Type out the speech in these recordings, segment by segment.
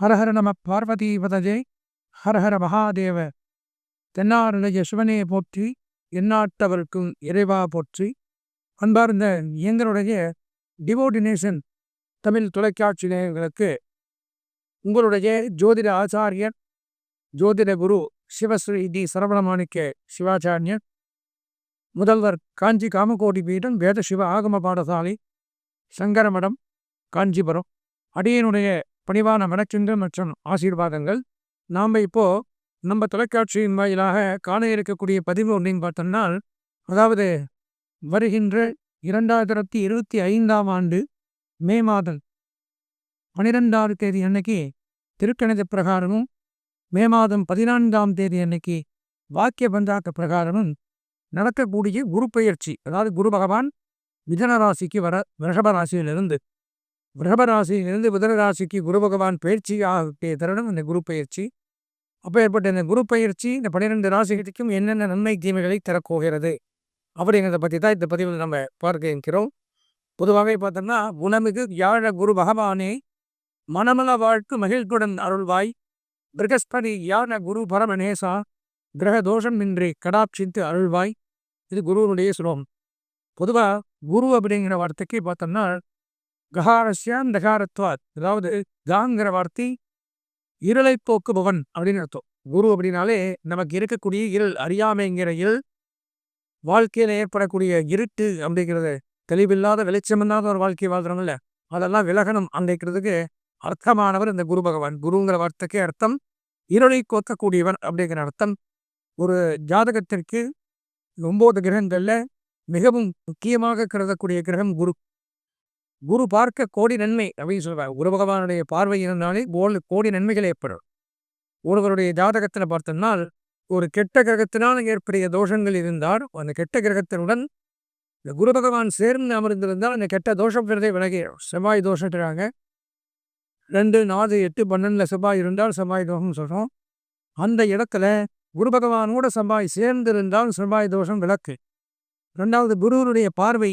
ஹரஹர நம பார்வதி பதஜே ஹரஹர மகாதேவ. தென்னாருடைய சிவனே போற்றி எந்நாட்டவர்க்கும் இறைவா போற்றி. அன்பார்ந்த எங்களுடைய டிவோடினேஷன் தமிழ் தொலைக்காட்சி நேயர்களுக்கு உங்களுடைய ஜோதிட ஆச்சாரியர் ஜோதிட குரு சிவஸ்ரீ டி. சரவணமாணிக்க சிவாச்சாரியர் முதல்வர் காஞ்சி காமகோடி பீடம் வேத சிவ ஆகம பாடசாலை சங்கரமடம் காஞ்சிபுரம் அடியனுடைய பணிவான வணக்கங்கள் மற்றும் ஆசீர்வாதங்கள். நாம் இப்போ நம்ம தொலைக்காட்சியின் வாயிலாக காண இருக்கக்கூடிய பதிவு அப்படின்னு பார்த்தோம்னா அதாவது வருகின்ற இரண்டாயிரத்தி இருபத்தி ஐந்தாம் ஆண்டு மே மாதம் பனிரெண்டாவது தேதி அன்னைக்கு திருக்கணித பிரகாரமும் மே மாதம் பதினான்காம் தேதி அன்னைக்கு வாக்கிய பஞ்சாக்க பிரகாரமும் நடக்கக்கூடிய குரு பயிற்சி அதாவது குரு பகவான் மிதன ராசிக்கு வர ரிஷப ராசியிலிருந்து. ரிஷபராசியிலிருந்து புதனராசிக்கு குரு பகவான் பயிற்சி ஆகிய தருணம் இந்த குரு பயிற்சி. அப்போ ஏற்பட்ட இந்த குரு பயிற்சி இந்த பன்னிரெண்டு ராசிகளுக்கும் என்னென்ன நன்மை தீமைகளை தரப்போகிறது? அப்படிங்கிறத பற்றி தான் இந்த பதிவில் நம்ம பார்க்க இருக்கிறோம். பொதுவாகவே பார்த்தோம்னா குணமிகு யாழ குரு பகவானே மனமல வாழ்க்கு மகிழ்வுடன் அருள்வாய். பிரகஸ்பதி யான குரு பரமநேசா கிரக தோஷம் இன்றி கடாட்சித்து அருள்வாய். இது குருவனுடைய சுலோகம் பொதுவாக குரு அப்படிங்கிற வார்த்தைக்கு பார்த்தோம்னா ககாரஸ்யாம் தகாரத்வாத் அதாவது காங்கிற வார்த்தை இருளை போக்குபவன் அப்படின்னு அர்த்தம். குரு அப்படின்னாலே நமக்கு இருக்கக்கூடிய இருள் அறியாமைங்கிற இருள் வாழ்க்கையில் ஏற்படக்கூடிய இருட்டு அப்படிங்கிறது தெளிவில்லாத வெளிச்சமில்லாத ஒரு வாழ்க்கை வாழ்கிறோம்ல அதெல்லாம் விலகணும் அப்படிங்கிறதுக்கு அர்த்தமானவர் இந்த குரு பகவான். குருங்கிற வார்த்தைக்கு அர்த்தம் இருளை கோக்கக்கூடியவன் அப்படிங்கிற அர்த்தம். ஒரு ஜாதகத்திற்கு ஒம்பது கிரகங்களில் மிகவும் முக்கியமாக கருதக்கூடிய கிரகம் குரு. குரு பார்க்க கோடி நன்மை அப்படின்னு சொல்லுவாங்க குரு பகவானுடைய பார்வை இருந்தாலே கோடி நன்மைகள் ஏற்படும். ஒருவருடைய ஜாதகத்தில் பார்த்தோம்னால் ஒரு கெட்ட கிரகத்தினால் ஏற்புடைய தோஷங்கள் இருந்தால் அந்த கெட்ட கிரகத்தினுடன் இந்த குரு பகவான் சேர்ந்து அமர்ந்திருந்தால் அந்த கெட்ட தோஷம் விரதை விலகி செவ்வாய் தோஷத்துறாங்க ரெண்டு நாலு எட்டு பன்னெண்டில் செவ்வாய் இருந்தால் செவ்வாய் தோஷம் சொல்கிறோம் அந்த இடத்துல குரு பகவானோட செவ்வாய் சேர்ந்திருந்தால் செவ்வாய் தோஷம் விளக்கு. ரெண்டாவது குருவனுடைய பார்வை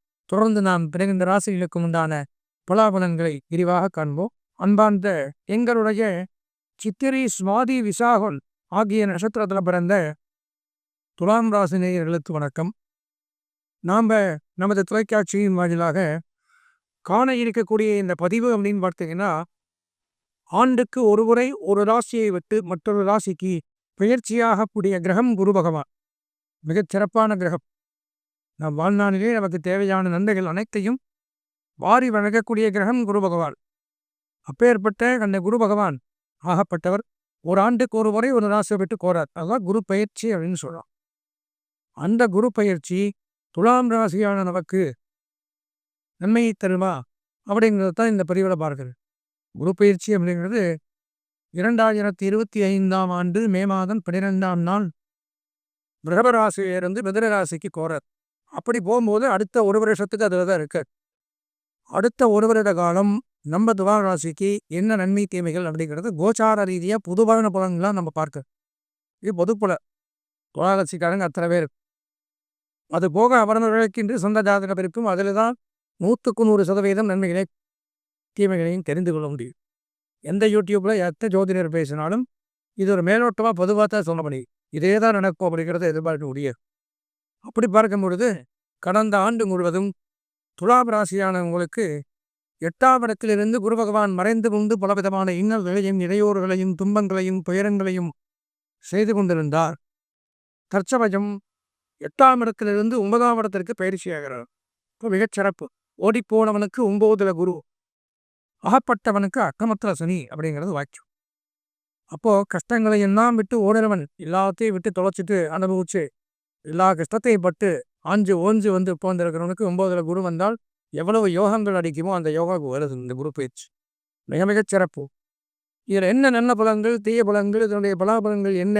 தொடர்ந்து நாம் பிறகு ராசிகளுக்கு உண்டான பலாபலன்களை விரிவாக காண்போம். அன்பார்ந்த எங்களுடைய சித்திரை சுவாதி விசாகுல் ஆகிய நட்சத்திரத்தில் பிறந்த துலாம் ராசி நேயர்களுக்கு வணக்கம். நாம் நமது தொலைக்காட்சியின் வாயிலாக காண இருக்கக்கூடிய இந்த பதிவு அப்படின்னு பார்த்தீங்கன்னா ஆண்டுக்கு ஒருமுறை ஒரு ராசியை விட்டு மற்றொரு ராசிக்கு பெயர்ச்சியாகக்கூடிய கிரகம் குரு பகவான். மிகச் சிறப்பான கிரகம். நம் வாழ்நாளிலே நமக்கு தேவையான நன்மைகள் அனைத்தையும் வாரி வழங்கக்கூடிய கிரகம் குரு பகவான். அப்பேற்பட்ட அந்த குரு பகவான் ஆகப்பட்டவர். ஒரு ஆண்டுக்கு ஒரு முறை ஒரு ராசியை விட்டு கோரார் அதுதான் குரு பயிற்சி அப்படின்னு சொல்கிறோம் அந்த குரு பயிற்சி துலாம் ராசியான நமக்கு நன்மையை தருமா? அப்படிங்கிறது தான் இந்த பதிவில் பார்க்குறது. குரு பயிற்சி அப்படிங்கிறது இரண்டாயிரத்தி இருபத்தி ஐந்தாம் ஆண்டு மே மாதம் பன்னிரெண்டாம் நாள். ரிஷபராசியிலிருந்து மிதனராசிக்கு கோரார் அப்படி போகும்போது அடுத்த ஒரு வருஷத்துக்கு அதில் தான் இருக்கு. அடுத்த ஒரு வருட காலம் நம்ம துவா ராசிக்கு என்ன நன்மை தீமைகள் அப்படிங்கிறது கோச்சார ரீதியாக பொதுவான பலன்களாக நம்ம பார்க்க. இது பொதுப்புல துவாராசிக்காரங்க அத்தனை பேர். அது போக அவரவர்களுக்கின்றி சொந்த ஜாதக பிரிப்பும் அதில் தான் நூற்றுக்கு நூறு சதவீதம் நன்மைகளை தீமைகளையும் தெரிந்து கொள்ள முடியும். எந்த யூடியூப்பில் எத்த ஜோதிடர் பேசினாலும் இது ஒரு மேலோட்டமாக பொதுவாக தான் சொல்ல முடியும் இதே தான் நடக்கும் அப்படிங்கிறத எதிர்பார்க்க முடியும் அப்படி பார்க்கும் பொழுது கடந்த ஆண்டு முழுவதும் துலாம் ராசியானவங்களுக்கு எட்டாம் இடத்திலிருந்து குரு பகவான் மறைந்து கொண்டு பலவிதமான இன்னல்களையும் இடையூறுகளையும் துன்பங்களையும் துயரங்களையும் செய்து கொண்டிருந்தார். தற்சமயம் எட்டாம் இடத்திலிருந்து ஒன்பதாம் இடத்திற்கு பயிற்சியாகிறார் இப்போ மிகச்சிறப்பு ஓடிப்போனவனுக்கு ஒம்போதுல குரு அகப்பட்டவனுக்கு அக்கமத்திர சனி அப்படிங்கிறது வாக்கியம். அப்போ கஷ்டங்களை எல்லாம் விட்டு ஓடுறவன் எல்லாத்தையும் விட்டு தொலைச்சிட்டு அனுபவிச்சு எல்லா கஷ்டத்தையும் பட்டு ஆஞ்சு ஓஞ்சு வந்து உட்கார்ந்துருக்கிறவனுக்கு ஒம்போதில் குரு வந்தால் எவ்வளவு யோகங்கள் அடிக்குமோ அந்த யோகாவுக்கு வருது இந்த குரு பயிற்சி. மிக மிகச் சிறப்பு. இதில் என்ன நல்ல பலன்கள் தீய பலன்கள் இதனுடைய பலாபலன்கள் என்ன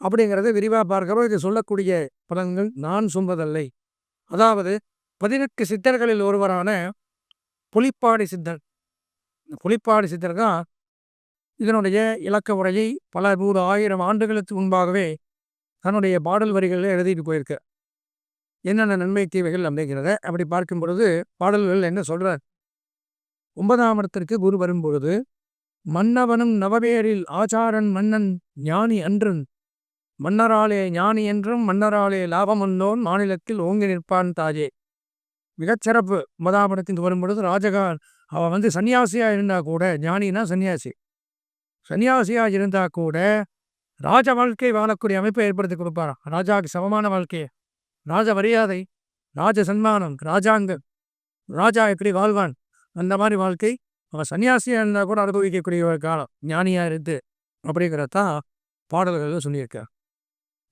அப்படிங்கிறத விரிவாக பார்க்கிறோம் இது சொல்லக்கூடிய பலன்கள் நான் சொல்வதில்லை. அதாவது பதினெட்டு சித்தர்களில் ஒருவரான புலிப்பாடி சித்தர். இந்த புலிப்பாடி சித்தர் தான் இதனுடைய இலக்க உரையை பல நூறு ஆயிரம் ஆண்டுகளுக்கு முன்பாகவே தன்னுடைய பாடல் வரிகளில் எழுதிட்டு போயிருக்க. என்னென்ன நன்மை தீவைகள் அப்படிங்கிறத அப்படி பார்க்கும் பொழுது பாடல்கள் என்ன சொல்கிறார் ஒன்பதாம் இடத்திற்கு குரு வரும் பொழுது மன்னவனும் நவவேரில் ஆச்சாரன் மன்னன் ஞானி அன்றன் மன்னராலே ஞானி என்றும் மன்னராலே லாபமன்னோன் மாநிலத்தில் ஓங்கி நிற்பான் தாஜே மிகச்சிறப்பு ஒன்பதாம் இடத்தில் வரும்பொழுது ராஜகான் அவன் வந்து சன்னியாசியாக இருந்தால் கூட ஞானினா சன்னியாசி. சன்னியாசியாக இருந்தால் கூட ராஜ வாழ்க்கை வாழக்கூடிய அமைப்பை ஏற்படுத்தி கொடுப்பாராம் ராஜாவுக்கு சமமான வாழ்க்கையை. ராஜ மரியாதை ராஜ சன்மானம் ராஜாங்கம். ராஜா எப்படி வாழ்வான்? அந்த மாதிரி வாழ்க்கை அவன் சன்னியாசியாக இருந்தால் கூட அனுபவிக்கக்கூடிய ஒரு காலம். ஞானியாக இருந்து அப்படிங்கிறதான் பாடல்கள் சொல்லியிருக்கார்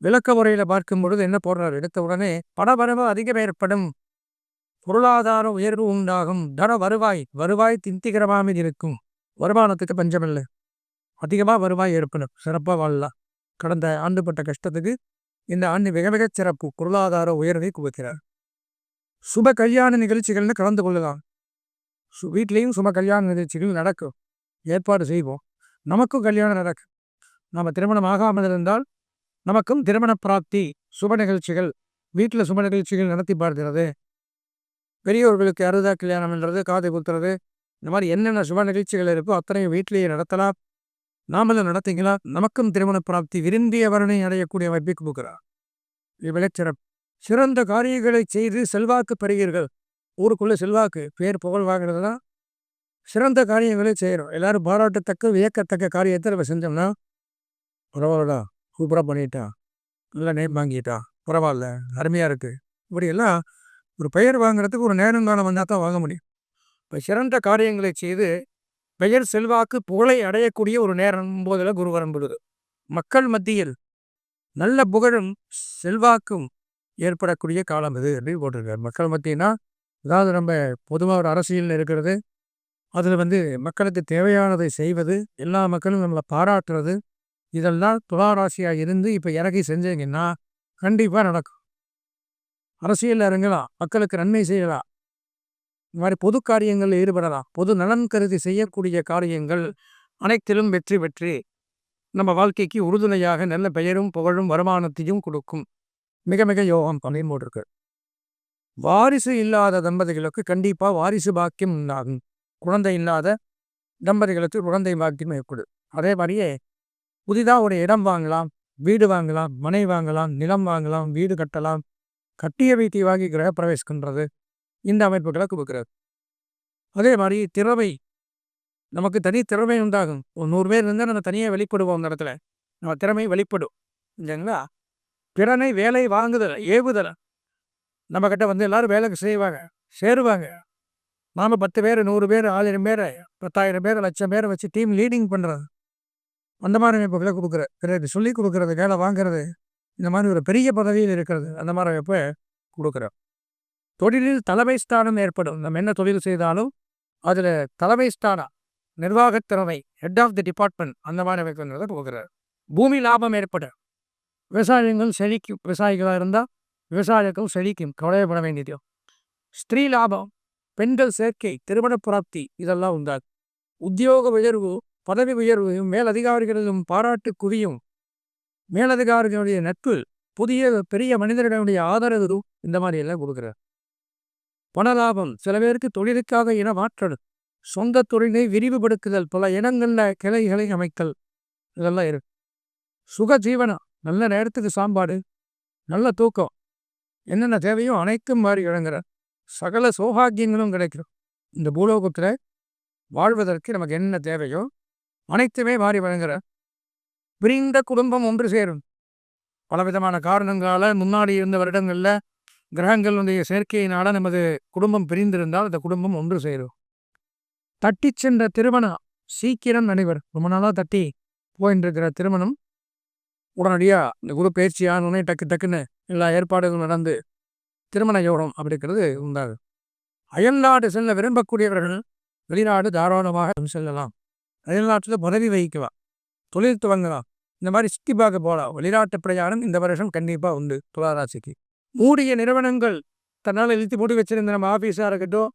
விளக்க முறையில் பார்க்கும் பொழுது என்ன போடுறாரு? எடுத்த உடனே படபரவு அதிகம் ஏற்படும். பொருளாதார உயர்வு உண்டாகும். தன வருவாய் வருவாய் திந்திகரமாக இருக்கும். வருமானத்துக்கு பஞ்சமில்லை. அதிகமாக வருவாய் ஏற்படும். சிறப்பாக வாழலாம். கடந்த ஆண்டுபட்ட கஷ்டத்துக்கு இந்த ஆண்டு மிக மிகச் சிறப்பு. பொருளாதார உயர்வை குவிக்கிறார் சுப கல்யாண நிகழ்ச்சிகள்னு கலந்து கொள்ளலாம். சு வீட்லேயும் சுப கல்யாண நிகழ்ச்சிகள் நடக்கும். ஏற்பாடு செய்வோம். நமக்கும் கல்யாணம் நடக்கும். நம்ம திருமணம் ஆகாமல் இருந்தால் நமக்கும் திருமண பிராப்தி சுப நிகழ்ச்சிகள் வீட்டில் சுப நிகழ்ச்சிகள் நடத்தி பார்க்கிறது. பெரியவர்களுக்கு அறுதா கல்யாணம்ன்றது காது காதை குத்துறது இந்த மாதிரி என்னென்ன சுப நிகழ்ச்சிகள் இருக்கோ அத்தனையும் வீட்டிலேயே நடத்தலாம். நாமளும் நடத்தீங்களா? நமக்கும் திருமண பிராப்தி விரும்பியவரனை அடையக்கூடிய வாய்ப்பை கொடுக்கிறார் விளைச்சிறப்பு சிறந்த காரியங்களை செய்து செல்வாக்கு பெறுகிறீர்கள் ஊருக்குள்ள செல்வாக்கு பேர் புகழ் வாங்கினதுனா சிறந்த காரியங்களை செய்கிறோம் எல்லாரும் பாராட்டத்தக்க வியக்கத்தக்க காரியத்தை நம்ம செஞ்சோம்னா பரவாயில்லடா சூப்பராக பண்ணிட்டா நல்லா நேம் வாங்கிட்டா பரவாயில்ல அருமையாக இருக்குது இப்படியெல்லாம் ஒரு பெயர் வாங்குறதுக்கு ஒரு நேரம் காலம் வந்தால் தான் வாங்க முடியும். இப்போ சிறந்த காரியங்களை செய்து பெயர் செல்வாக்கு புகழை அடையக்கூடிய ஒரு நேரம் போதில் குரு பொழுது. மக்கள் மத்தியில் நல்ல புகழும் செல்வாக்கும் ஏற்படக்கூடிய காலம் இது அப்படின்னு போட்டிருக்காரு. மக்கள் மத்தியன்னா அதாவது நம்ம பொதுவாக ஒரு அரசியல் இருக்கிறது அதில் வந்து மக்களுக்கு தேவையானதை செய்வது எல்லா மக்களும் நம்மளை பாராட்டுறது இதெல்லாம் துளாராசியாக இருந்து இப்போ இறக்கி செஞ்சீங்கன்னா கண்டிப்பாக நடக்கும். அரசியல் இறங்கலாம் மக்களுக்கு நன்மை செய்யலாம் இந்த மாதிரி பொது காரியங்களில் ஈடுபடலாம். பொது நலன் கருதி செய்யக்கூடிய காரியங்கள் அனைத்திலும் வெற்றி பெற்று நம்ம வாழ்க்கைக்கு உறுதுணையாக நல்ல பெயரும் புகழும் வருமானத்தையும் கொடுக்கும். மிக மிக யோகம் அப்படின்னு போட்டிருக்கு. வாரிசு இல்லாத தம்பதிகளுக்கு கண்டிப்பாக வாரிசு பாக்கியம் உண்டாகும். குழந்தை இல்லாத தம்பதிகளுக்கு குழந்தை பாக்கியம் ஏற்படும். அதே மாதிரியே புதிதாக ஒரு இடம் வாங்கலாம் வீடு வாங்கலாம் மனை வாங்கலாம் நிலம் வாங்கலாம் வீடு கட்டலாம். கட்டிய வீட்டை வாங்கி கிரகப்பிரவேசிக்கின்றது. இந்த அமைப்புகளை கொடுக்குறாரு அதே மாதிரி திறமை நமக்கு தனி திறமை உண்டாகும். ஒரு நூறு பேர் இருந்தால் நம்ம தனியாக வெளிப்படுவோம் அந்த இடத்துல. நம்ம திறமை வெளிப்படும். இல்லைங்களா? திறனை வேலை வாங்குதல் ஏவுதல். நம்மக்கிட்ட வந்து எல்லோரும் வேலைக்கு செய்வாங்க சேருவாங்க. நாம் பத்து பேர் நூறு பேர் ஆயிரம் பேர் பத்தாயிரம் பேர் லட்சம் பேரை வச்சு டீம் லீடிங் பண்ணுறது அந்த மாதிரி அமைப்புகளை கொடுக்குற பிறகு சொல்லி கொடுக்குறது வேலை வாங்குறது. இந்த மாதிரி ஒரு பெரிய பதவியில் இருக்கிறது. அந்த மாதிரி அமைப்பை கொடுக்குறோம் தொழிலில் தலைமை ஸ்தானம் ஏற்படும். நம்ம என்ன தொழில் செய்தாலும் அதில் தலைமை ஸ்தானம் நிர்வாகத்திறமை ஹெட் ஆஃப் தி டிபார்ட்மெண்ட் அந்த மாதிரி வைக்கிறத போகிறார் பூமி லாபம் ஏற்படும் விவசாயங்கள் செழிக்கும் விவசாயிகளாக இருந்தால் விவசாயிகள் செழிக்கும் கவலைப்பட வேண்டியது. ஸ்திரீ லாபம் பெண்கள் சேர்க்கை திருமண பிராப்தி இதெல்லாம் உண்டாகும். உத்தியோக உயர்வு பதவி உயர்வு மேலதிகாரிகளிலும் பாராட்டு குவியும். மேலதிகாரிகளுடைய நட்பு புதிய பெரிய மனிதர்களுடைய ஆதரவு இந்த மாதிரி எல்லாம் கொடுக்குறார். பணலாபம் சில பேருக்கு தொழிலுக்காக இன மாற்றல் சொந்த தொழிலை விரிவுபடுத்துதல் பல இனங்களில் கிளைகளை அமைத்தல் இதெல்லாம் இருக்கு. சுக ஜீவனம் நல்ல நேரத்துக்கு சாம்பாடு நல்ல தூக்கம் என்னென்ன தேவையோ அனைத்தும் மாறி இழங்குற சகல சௌபாகியங்களும் கிடைக்கும். இந்த பூலோகத்தில் வாழ்வதற்கு நமக்கு என்ன தேவையோ அனைத்துமே மாறி வழங்குற பிரிந்த குடும்பம் ஒன்று சேரும். பலவிதமான காரணங்களால் முன்னாடி இருந்த வருடங்களில் கிரகங்களுடைய சேர்க்கையினால நமது குடும்பம் பிரிந்திருந்தால் அந்த குடும்பம் ஒன்று சேரும். தட்டி சென்ற திருமணம் சீக்கிரம் நடைபெறும். ரொம்ப நாளாக தட்டி போயின்றிருக்கிற திருமணம். உடனடியாக இந்த குரு பயிற்சி டக்கு டக்குன்னு எல்லா ஏற்பாடுகளும் நடந்து திருமண யோகம் அப்படிங்கிறது உண்டாகும் அயல்நாடு செல்ல விரும்பக்கூடியவர்கள் வெளிநாடு தாராளமாக செல்லலாம். அயல்நாட்டில் பதவி வகிக்கலாம் தொழில் துவங்கலாம் இந்த மாதிரி சுற்றி பார்க்க போகலாம். வெளிநாட்டு பிரயாணம் இந்த வருஷம் கண்டிப்பாக உண்டு. துளாராசிக்கு. மூடிய நிறுவனங்கள் தன்னால் இழுத்து மூடி வச்சிருந்த நம்ம ஆஃபீஸாக இருக்கட்டும்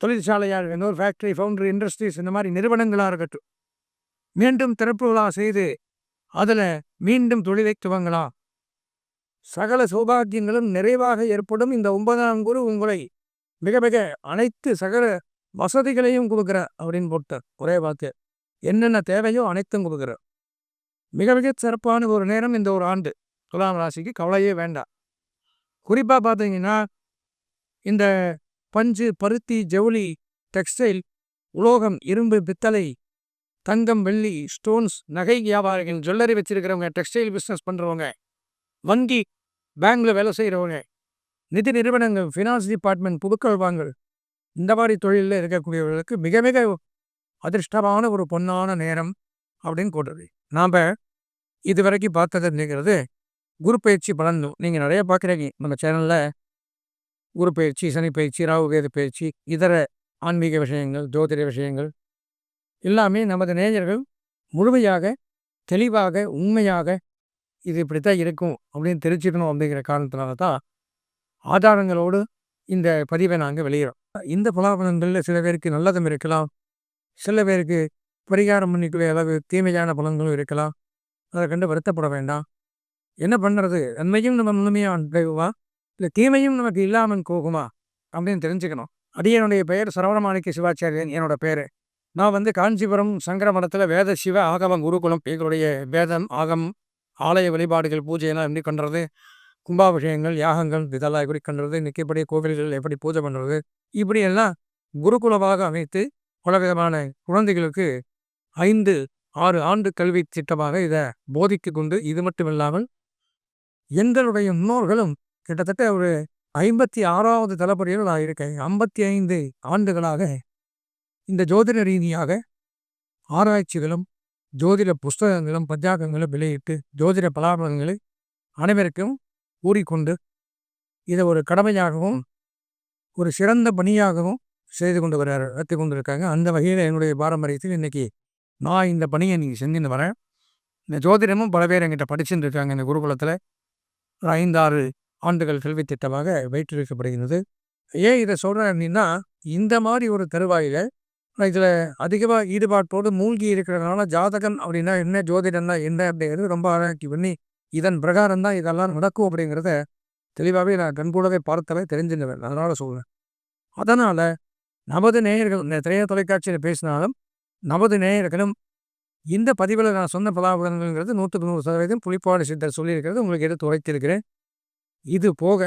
தொழிற்சாலையாக இருக்கட்டும் ஒரு ஃபேக்ட்ரி ஃபவுண்டரி இண்டஸ்ட்ரீஸ் இந்த மாதிரி நிறுவனங்களாக இருக்கட்டும். மீண்டும் திறப்பு விழா செய்து அதில் மீண்டும் தொழிலை துவங்கலாம். சகல சௌபாகியங்களும் நிறைவாக ஏற்படும். இந்த ஒன்பதாம் குரு உங்களை மிக மிக அனைத்து சகல வசதிகளையும் கொடுக்குற அப்படின்னு போட்டார் ஒரே வார்த்தை என்னென்ன தேவையோ அனைத்தும் கொடுக்குற மிக மிக சிறப்பான ஒரு நேரம் இந்த ஒரு ஆண்டு. துலாம் ராசிக்கு கவலையே வேண்டாம். குறிப்பாக பார்த்தீங்கன்னா இந்த பஞ்சு பருத்தி ஜவுளி டெக்ஸ்டைல் உலோகம் இரும்பு பித்தளை தங்கம் வெள்ளி ஸ்டோன்ஸ் நகை வியாபாரிகள் ஜுவல்லரி வச்சுருக்கிறவங்க டெக்ஸ்டைல் பிஸ்னஸ் பண்ணுறவங்க வங்கி பேங்கில் வேலை செய்கிறவங்க நிதி நிறுவனங்கள் ஃபினான்ஸ் டிபார்ட்மெண்ட் புதுக்கள் வாங்கல் இந்த மாதிரி தொழிலில் இருக்கக்கூடியவர்களுக்கு மிக மிக அதிர்ஷ்டமான ஒரு பொன்னான நேரம் அப்படின்னு கூட்டுறது நாம் இது வரைக்கும் பார்த்ததுங்கிறது குரு பயிற்சி பலன் நீங்கள் நிறைய பார்க்குறீங்க. நம்ம சேனலில் குரு பயிற்சி சனி பயிற்சி ராகு கேது பயிற்சி இதர ஆன்மீக விஷயங்கள் ஜோதிட விஷயங்கள் எல்லாமே நமது நேயர்கள் முழுமையாக தெளிவாக உண்மையாக இது இப்படித்தான் இருக்கும் அப்படின்னு தெரிஞ்சுக்கணும் அப்படிங்கிற காரணத்தினால தான் ஆதாரங்களோடு இந்த பதிவை நாங்கள் வெளியிடோம் இந்த பலாபலன்களில் சில பேருக்கு நல்லதும் இருக்கலாம். சில பேருக்கு பரிகாரம் பண்ணிக்கூடிய அளவு தீமையான பலன்களும் இருக்கலாம். அதை கண்டு வருத்தப்பட வேண்டாம். என்ன பண்ணுறது? நன்மையும் நம்ம முழுமையாக அடைவா இல்லை தீமையும் நமக்கு இல்லாமல் போகுமா? அப்படின்னு தெரிஞ்சுக்கணும். அடியனுடைய பெயர் சரவணமாணிக்க சிவாச்சாரியன் என்னோட பேர். நான் வந்து காஞ்சிபுரம் சங்கர மடத்தில் வேத சிவ ஆகமம் குருகுலம் எங்களுடைய வேதம் ஆகம் ஆலய வழிபாடுகள் பூஜையெல்லாம் எப்படி பண்ணுறது கும்பாபிஷேகங்கள் யாகங்கள் இதெல்லாம் எப்படி பண்ணுறது நிற்கப்படி கோவில்கள் எப்படி பூஜை பண்ணுறது இப்படியெல்லாம் குருகுலமாக அமைத்து பலவிதமான குழந்தைகளுக்கு ஐந்து ஆறு ஆண்டு கல்வி திட்டமாக இதை போதித்து கொண்டு இது மட்டும் இல்லாமல் எங்களுடைய முன்னோர்களும் கிட்டத்தட்ட ஒரு ஐம்பத்தி ஆறாவது தலைமுறையில் நான் இருக்கேன் ஐம்பத்தி ஐந்து ஆண்டுகளாக இந்த ஜோதிட ரீதியாக ஆராய்ச்சிகளும் ஜோதிட புஸ்தகங்களும் பஞ்சாங்கங்களும் வெளியிட்டு ஜோதிட பலாபலங்களை அனைவருக்கும் கூறிக்கொண்டு இதை ஒரு கடமையாகவும் ஒரு சிறந்த பணியாகவும் செய்து கொண்டு வர நடத்தி கொண்டிருக்காங்க. அந்த வகையில் என்னுடைய பாரம்பரியத்தில் இன்றைக்கி நான் இந்த பணியை நீங்கள் செஞ்சுன்னு வரேன். இந்த ஜோதிடமும் பல பேர் எங்கிட்ட படிச்சுட்டு இருக்காங்க. இந்த குருகுலத்தில் ஐந்தாறு ஆண்டுகள் கல்வி திட்டமாக வைத்திருக்கப்படுகிறது ஏன் இதை சொல்கிறேன் அப்படின்னா இந்த மாதிரி ஒரு தருவாயில் இதில் அதிகமாக ஈடுபாட்டோடு மூழ்கி இருக்கிறதுனால ஜாதகம் அப்படின்னா என்ன ஜோதிடம்னா என்ன அப்படிங்கிறது ரொம்ப ஆராய்ச்சி பண்ணி இதன் பிரகாரம் தான் இதெல்லாம் நடக்கும் அப்படிங்கிறத தெளிவாகவே நான் கண்கூடவே பார்த்தவே தெரிஞ்சுருவேன் அதனால் சொல்கிறேன் அதனால் நமது நேயர்கள் இந்த திரைய தொலைக்காட்சியில் பேசினாலும் நமது நேயர்களும் இந்த பதிவில் நான் சொன்ன பலாபலன்கள்ங்கிறது நூற்றுக்கு நூறு சதவீதம் புளிப்பாடு சித்தர் சொல்லியிருக்கிறது உங்களுக்கு எடுத்து உரைத்திருக்கிறேன். இது போக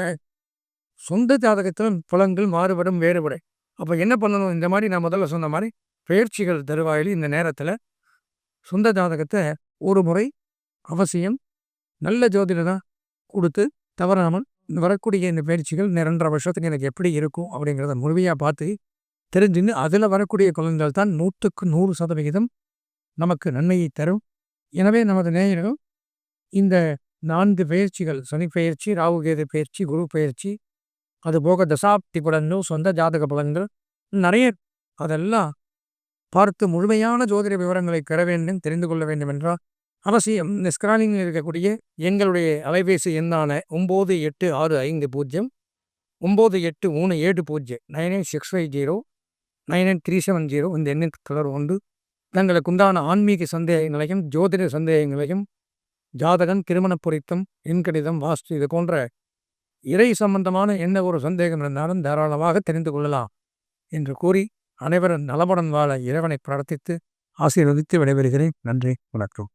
சொந்த ஜாதகத்திலும் புலங்கள் மாறுபடும் வேறுபடும் அப்போ என்ன பண்ணணும்? இந்த மாதிரி நான் முதல்ல சொன்ன மாதிரி பயிற்சிகள் தருவாயில் இந்த நேரத்தில் சொந்த ஜாதகத்தை ஒரு முறை அவசியம் நல்ல ஜோதிடராக கொடுத்து தவறாமல் வரக்கூடிய இந்த பயிற்சிகள் ரெண்டரை வருஷத்துக்கு எனக்கு எப்படி இருக்கும் அப்படிங்கிறத முழுமையாக பார்த்து தெரிஞ்சுன்னு அதில் வரக்கூடிய குழந்தைகள் தான் நூற்றுக்கு நூறு சதவிகிதம் நமக்கு நன்மையை தரும். எனவே நமது நேயர்கள் இந்த நான்கு பயிற்சிகள் சனி பயிற்சி ராகுகேது பயிற்சி குரு பயிற்சி அதுபோக தசாப்தி பலன்கள் சொந்த ஜாதக பலன்கள் நிறைய அதெல்லாம் பார்த்து முழுமையான ஜோதிட விவரங்களை பெற வேண்டும் தெரிந்து கொள்ள வேண்டும் என்றால் அவசியம். இந்த ஸ்கிரானிங்கில் இருக்கக்கூடிய எங்களுடைய அலைபேசி எண்ணான ஒம்பது எட்டு ஆறு ஐந்து பூஜ்ஜியம் ஒம்பது எட்டு மூணு ஏழு பூஜ்ஜியம் nine eight six five zero nine eight three seven zero இந்த எண்ணின் தொடர்பு ஒன்று தங்களுக்கு உண்டான ஆன்மீக சந்தேகங்களையும் ஜோதிட சந்தேகங்களையும் ஜாதகம் திருமண பொருத்தம் எண்கணிதம் வாஸ்து இது போன்ற இறை சம்பந்தமான என்ன ஒரு சந்தேகம் இருந்தாலும் தாராளமாக தெரிந்து கொள்ளலாம் என்று கூறி அனைவரும் நலமுடன் வாழ இறைவனை பிரார்த்தித்து ஆசீர்வதித்து விடைபெறுகிறேன். நன்றி வணக்கம்.